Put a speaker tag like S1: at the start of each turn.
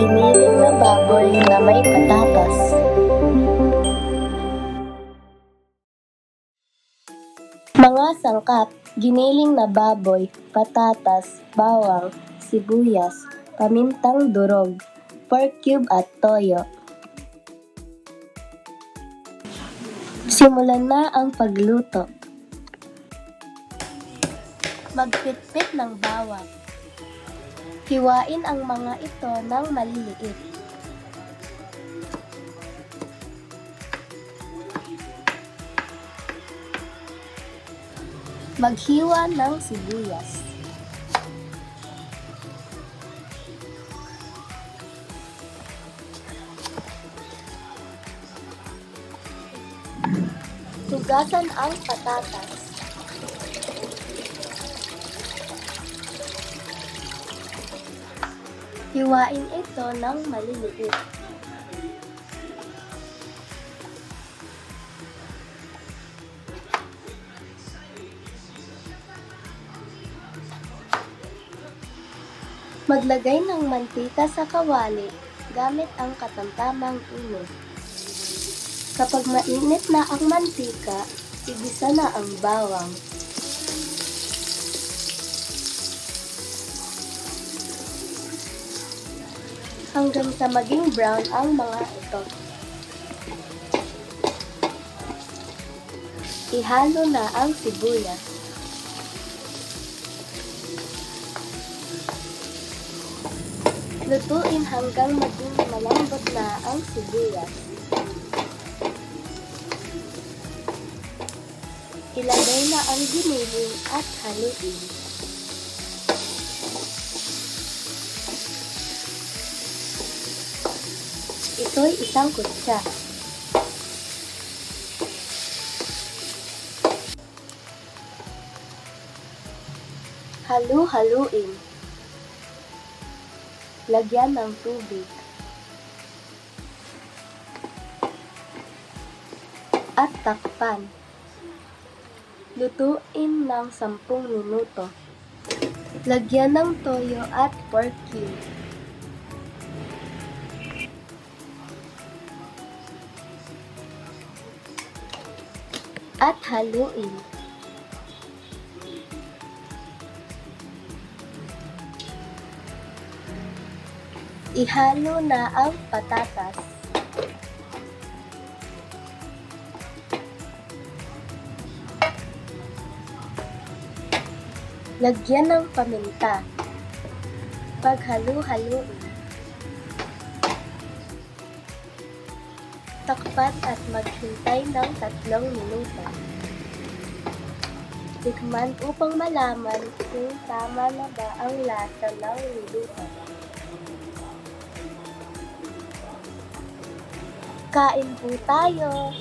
S1: Giniling na baboy na may patatas. Mga sangkap, giniling na baboy, patatas, bawang, sibuyas, pamintang durog, pork cube at toyo. Simulan na ang pagluto. Magpitpit ng bawang. Hiwain ang mga ito ng maliliit. Maghiwa ng sibuyas. Tugasan ang patatas. Hiwain ito ng maliliit. Maglagay ng mantika sa kawali gamit ang katamtamang init. Kapag mainit na ang mantika, igisa na ang bawang. Hanggang sa maging brown ang mga ito. Ihalo na ang sibuyas. Lutuin hanggang maging malambot na ang sibuyas. Ilagay na ang giniling at haluin. Ito'y isang kutsa. Halu-haluin. Lagyan ng tubig. At takpan. Lutuin ng 10 minuto. Lagyan ng toyo at pork cube. At haluin. Ihalo na ang patatas. Lagyan ng paminta. Paghalu-haluin. Takpan at maghintay ng tatlong minuto. Tikman upang malaman kung tama na ba ang lasa ng niluto. Kain po tayo!